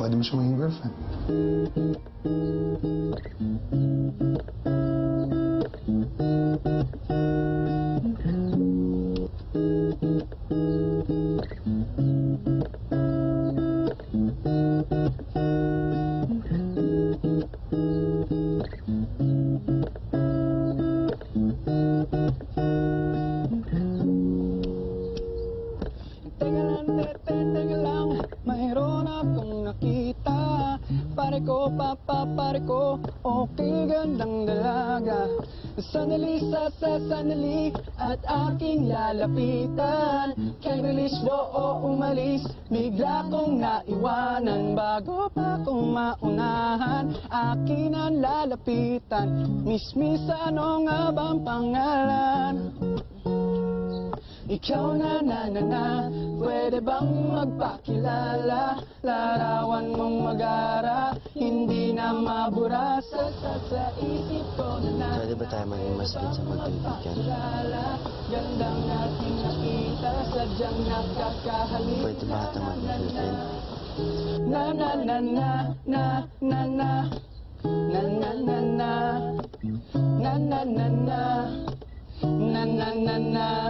played him Sherwin Griffin. Pare ko, papa, pare ko Okay, gandang dalaga. Sandali sa sa sandali. At aking lalapitan. Can't release mo o umalis. Bigla kong naiwanan. Bago pa kong maunahan. Akin ang lalapitan. Miss, ano nga bang pangalan? Ikaw na na na na. Pwede bang magpakilala? Larawan mong magara. Hindi na mabura. Sa sa sa isip ko na na. Pwede ba tayo maging mas good sa? Magpakilala Gandang ating nakita. Sadyang nakakahalik. Pwede ba ata maging girlfriend? Na na na na. Na na na. Na na na na. Na na na na. Na na na na